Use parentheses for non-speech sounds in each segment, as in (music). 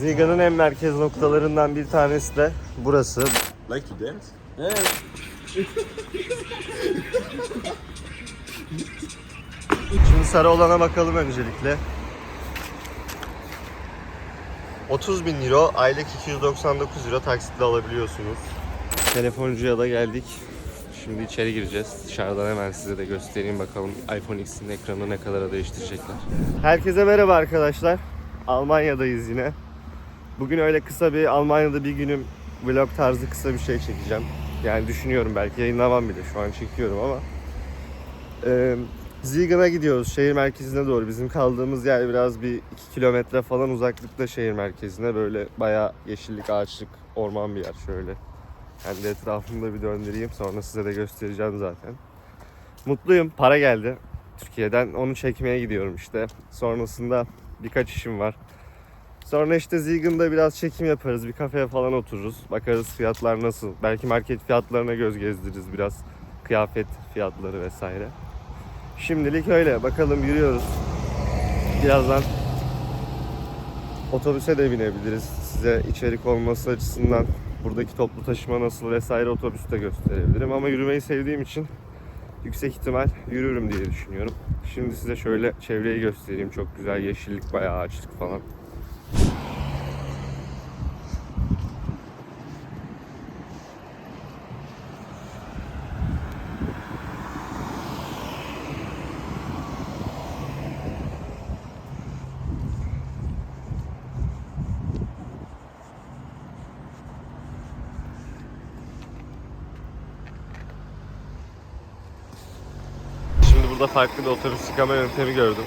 Ziga'nın en merkez noktalarından bir tanesi de burası. Like to dance? Evet. Şimdi sarı olana bakalım öncelikle. 30 bin euro, aylık 299 euro taksitle alabiliyorsunuz. Telefoncuya da geldik. Şimdi içeri gireceğiz. Dışarıdan hemen size de göstereyim bakalım iPhone X'in ekranını ne kadara değiştirecekler. Herkese merhaba arkadaşlar. Almanya'dayız yine. Bugün öyle kısa bir Almanya'da bir günüm vlog tarzı kısa bir şey çekeceğim. Yani düşünüyorum belki yayınlamam bile şu an çekiyorum ama. Ee, Ziegen'a gidiyoruz şehir merkezine doğru. Bizim kaldığımız yer biraz bir 2 kilometre falan uzaklıkta şehir merkezine. Böyle bayağı yeşillik, ağaçlık, orman bir yer şöyle. Ben de etrafımda bir döndüreyim sonra size de göstereceğim zaten. Mutluyum. Para geldi Türkiye'den. Onu çekmeye gidiyorum işte. Sonrasında birkaç işim var. Sonra işte Ziegen'da biraz çekim yaparız. Bir kafeye falan otururuz. Bakarız fiyatlar nasıl. Belki market fiyatlarına göz gezdiririz biraz. Kıyafet fiyatları vesaire. Şimdilik öyle. Bakalım yürüyoruz. Birazdan otobüse de binebiliriz. Size içerik olması açısından buradaki toplu taşıma nasıl vesaire otobüste gösterebilirim. Ama yürümeyi sevdiğim için yüksek ihtimal yürürüm diye düşünüyorum. Şimdi size şöyle çevreyi göstereyim. Çok güzel yeşillik, bayağı ağaçlık falan. Burada farklı bir otobüs yıkama yöntemi gördüm.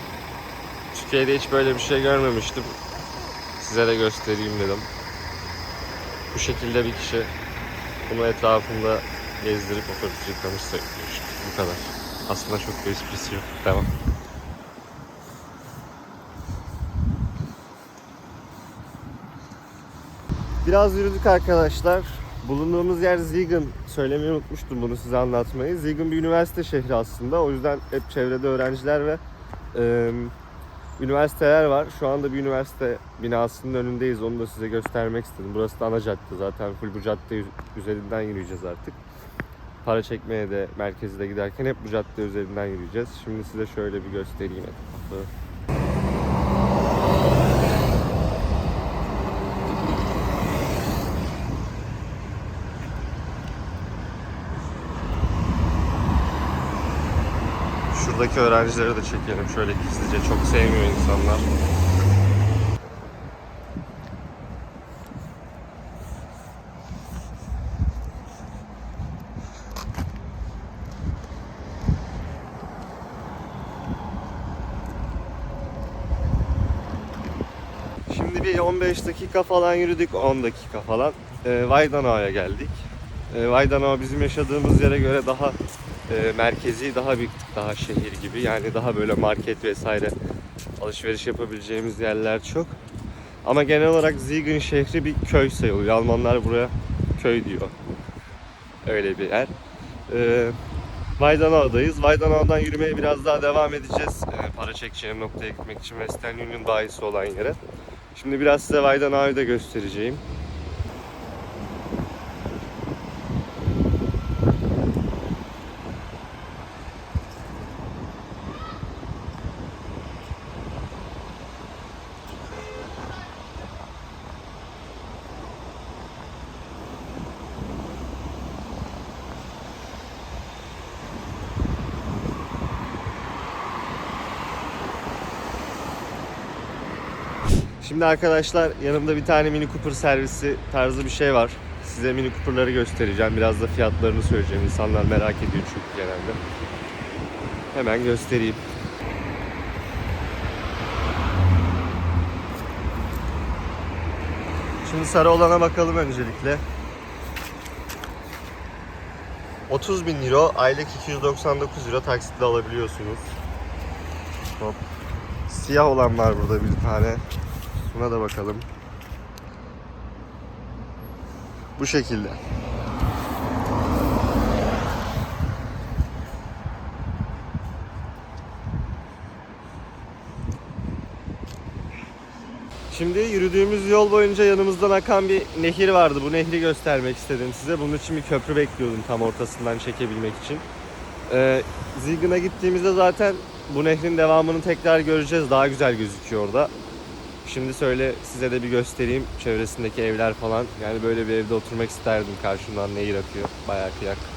Türkiye'de hiç böyle bir şey görmemiştim. Size de göstereyim dedim. Bu şekilde bir kişi bunu etrafında gezdirip otobüs yıkamış sayılmış. Bu kadar. Aslında çok bir esprisi yok. Devam. Biraz yürüdük arkadaşlar. Bulunduğumuz yer Ziegen. Söylemeyi unutmuştum bunu size anlatmayı. Ziegen bir üniversite şehri aslında. O yüzden hep çevrede öğrenciler ve e, üniversiteler var. Şu anda bir üniversite binasının önündeyiz. Onu da size göstermek istedim. Burası da ana cadde zaten. Full bu cadde üz- üzerinden yürüyeceğiz artık. Para çekmeye de merkeze de giderken hep bu cadde üzerinden yürüyeceğiz. Şimdi size şöyle bir göstereyim etrafı. Şuradaki öğrencileri de çekelim şöyle gizlice. Çok sevmiyor insanlar. Şimdi bir 15 dakika falan yürüdük, 10 dakika falan. E, Weidenau'ya geldik. E, Weidenau bizim yaşadığımız yere göre daha e, merkezi, daha bir daha şehir gibi. Yani daha böyle market vesaire alışveriş yapabileceğimiz yerler çok. Ama genel olarak Ziegen şehri bir köy sayılıyor. Almanlar buraya köy diyor. Öyle bir yer. E, Weidenau'dayız. Weidenau'dan yürümeye biraz daha devam edeceğiz. E, para çekeceğim noktaya gitmek için Western Union bayisi olan yere. Şimdi biraz size Weidenau'yu da göstereceğim. Şimdi arkadaşlar yanımda bir tane Mini Cooper servisi tarzı bir şey var. Size Mini Cooper'ları göstereceğim. Biraz da fiyatlarını söyleyeceğim. İnsanlar merak ediyor çünkü genelde. Hemen göstereyim. Şimdi sarı olana bakalım öncelikle. 30 bin euro, aylık 299 euro taksitle alabiliyorsunuz. Hop. Siyah olan var burada bir tane. Buna da bakalım. Bu şekilde. Şimdi yürüdüğümüz yol boyunca yanımızdan akan bir nehir vardı. Bu nehri göstermek istedim size. Bunun için bir köprü bekliyordum tam ortasından çekebilmek için. Ee, Zilgin'a gittiğimizde zaten bu nehrin devamını tekrar göreceğiz. Daha güzel gözüküyor orada. Şimdi söyle size de bir göstereyim çevresindeki evler falan. Yani böyle bir evde oturmak isterdim. Karşımdan nehir akıyor. Bayağı kıyak.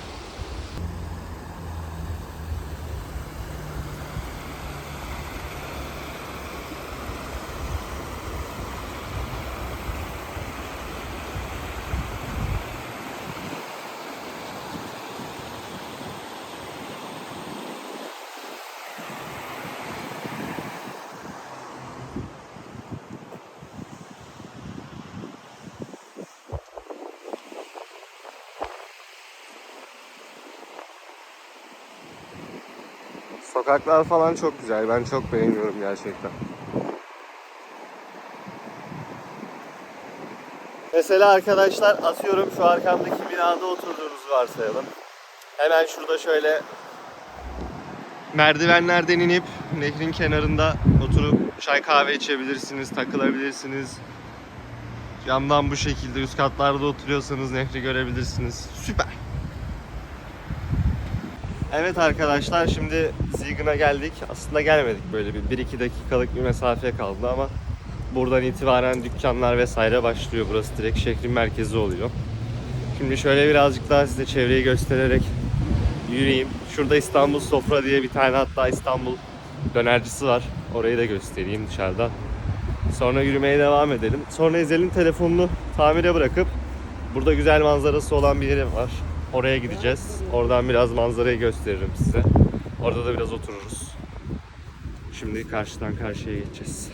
Sokaklar falan çok güzel. Ben çok beğeniyorum gerçekten. Mesela arkadaşlar atıyorum şu arkamdaki binada oturduğunuzu varsayalım. Hemen şurada şöyle merdivenlerden inip nehrin kenarında oturup çay kahve içebilirsiniz, takılabilirsiniz. Camdan bu şekilde üst katlarda oturuyorsanız nehri görebilirsiniz. Süper. Evet arkadaşlar şimdi Zilgin'a geldik. Aslında gelmedik böyle bir 1-2 dakikalık bir mesafe kaldı ama buradan itibaren dükkanlar vesaire başlıyor. Burası direkt şehrin merkezi oluyor. Şimdi şöyle birazcık daha size çevreyi göstererek yürüyeyim. Şurada İstanbul Sofra diye bir tane hatta İstanbul dönercisi var. Orayı da göstereyim dışarıdan. Sonra yürümeye devam edelim. Sonra Ezel'in telefonunu tamire bırakıp burada güzel manzarası olan bir yeri var. Oraya gideceğiz. Oradan biraz manzarayı gösteririm size. Orada da biraz otururuz. Şimdi karşıdan karşıya geçeceğiz.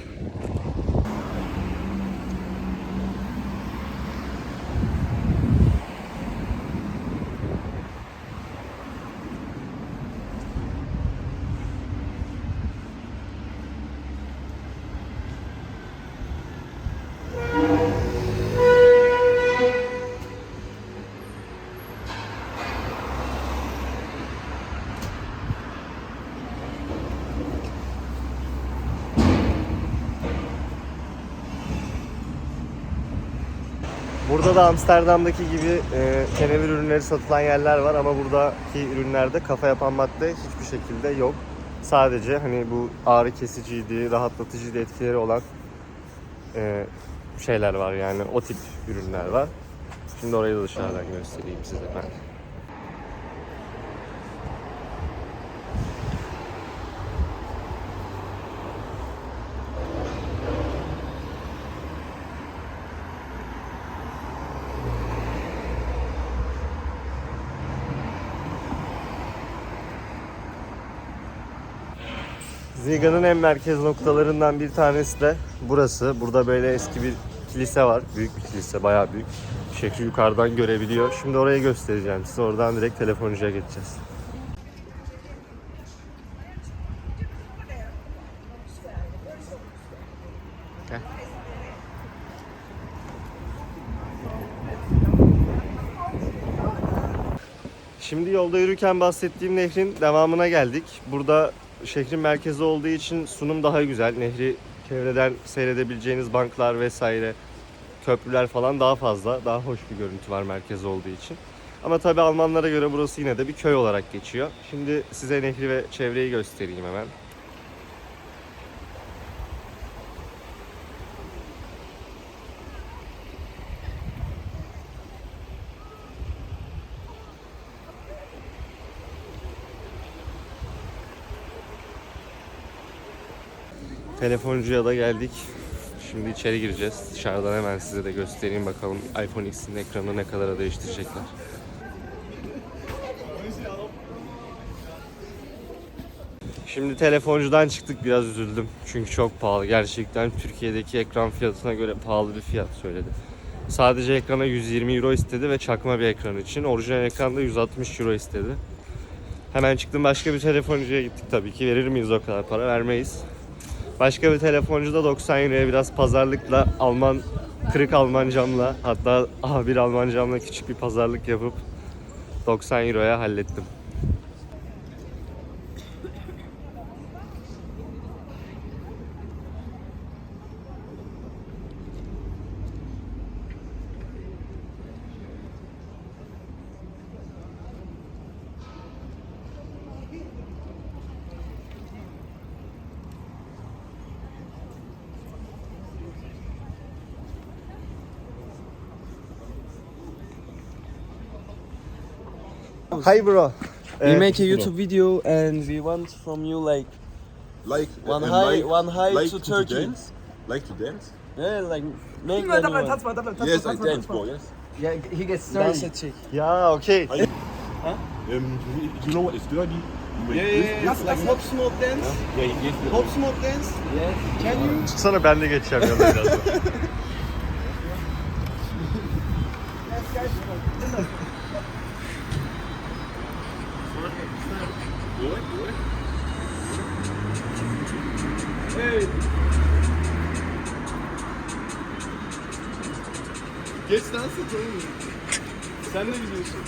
Burada da Amsterdam'daki gibi e, kenevir ürünleri satılan yerler var ama buradaki ürünlerde kafa yapan madde hiçbir şekilde yok. Sadece hani bu ağrı kesiciydi, rahatlatıcıydı etkileri olan e, şeyler var yani o tip ürünler var. Şimdi orayı da dışarıdan göstereyim size ben. Ziga'nın en merkez noktalarından bir tanesi de burası. Burada böyle eski bir kilise var. Büyük bir kilise, bayağı büyük. Şehri yukarıdan görebiliyor. Şimdi orayı göstereceğim size. Oradan direkt telefoncuya geçeceğiz. Şimdi yolda yürürken bahsettiğim nehrin devamına geldik. Burada şehrin merkezi olduğu için sunum daha güzel. Nehri çevreden seyredebileceğiniz banklar vesaire, köprüler falan daha fazla. Daha hoş bir görüntü var merkez olduğu için. Ama tabi Almanlara göre burası yine de bir köy olarak geçiyor. Şimdi size nehri ve çevreyi göstereyim hemen. Telefoncuya da geldik. Şimdi içeri gireceğiz. Dışarıdan hemen size de göstereyim bakalım iPhone X'in ekranını ne kadara değiştirecekler. Şimdi telefoncudan çıktık biraz üzüldüm. Çünkü çok pahalı. Gerçekten Türkiye'deki ekran fiyatına göre pahalı bir fiyat söyledi. Sadece ekrana 120 euro istedi ve çakma bir ekran için. Orijinal ekranda 160 euro istedi. Hemen çıktım başka bir telefoncuya gittik tabii ki. Verir miyiz o kadar para? Vermeyiz. Başka bir telefoncuda 90 euroya biraz pazarlıkla Alman kırık Alman camla hatta A1 Alman camla küçük bir pazarlık yapıp 90 euroya hallettim. Hi bro. We Eh, make a YouTube video and we want from you like Like one uh, high, like, one high like to to Turkey. dance? Like to dance? Yeah, like make Tanz mal, anyone. tanz mal, tanz mal, tanz yes, I dance, bro. Yes. Yeah, he gets Dance dirty. a chick. Ya. Um, do you know what is dirty? Wait, Yeah, this- yeah, this yeah. is Like hop smoke dance. Yeah, he gets me. Hop smoke dance. Yeah. Can you? Çıksana ben de geçeceğim yanına birazdan. (laughs) Geç dans et oğlum. Sen de biliyorsun.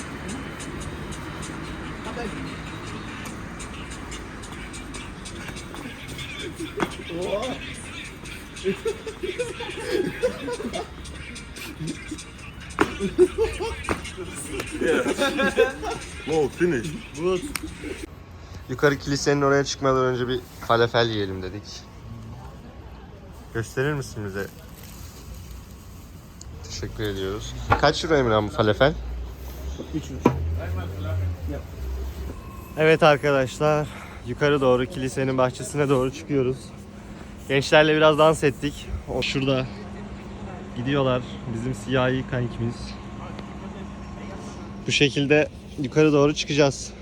Oh, finish. Yukarı kilisenin oraya çıkmadan önce bir falafel yiyelim dedik. Gösterir misin bize? Teşekkür ediyoruz. Kaç euro Emirhan bu falafel? 3 Evet arkadaşlar, yukarı doğru kilisenin bahçesine doğru çıkıyoruz. Gençlerle biraz dans ettik. O şurada gidiyorlar. Bizim siyahi kankimiz. Bu şekilde yukarı doğru çıkacağız.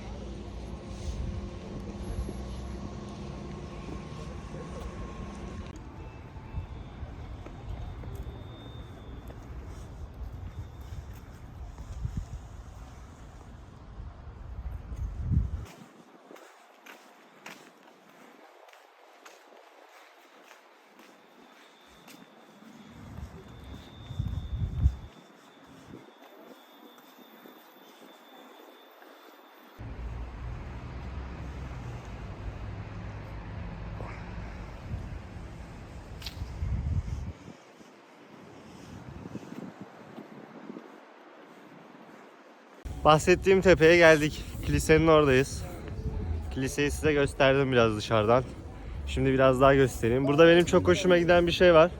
Bahsettiğim tepeye geldik. Kilisenin oradayız. Kiliseyi size gösterdim biraz dışarıdan. Şimdi biraz daha göstereyim. Burada benim çok hoşuma giden bir şey var.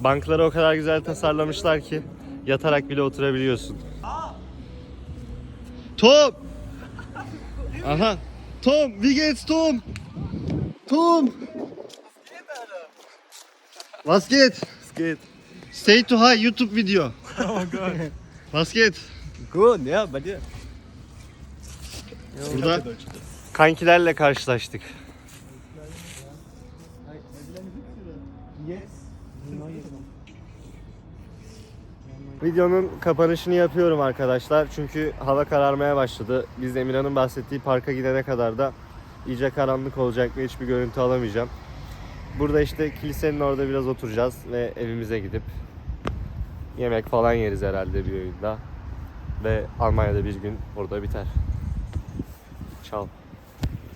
Bankları o kadar güzel tasarlamışlar ki yatarak bile oturabiliyorsun. Tom! Aha! Tom! Wie geht's Tom? Tom! Was geht? Say to hi YouTube video. (laughs) Oh god. Was yeah, but yeah. Burada kankilerle karşılaştık. Videonun kapanışını yapıyorum arkadaşlar. Çünkü hava kararmaya başladı. Biz Emirhan'ın bahsettiği parka gidene kadar da iyice karanlık olacak ve hiçbir görüntü alamayacağım. Burada işte kilisenin orada biraz oturacağız ve evimize gidip yemek falan yeriz herhalde bir oyunda. Ve Almanya'da bir gün burada biter. Ciao.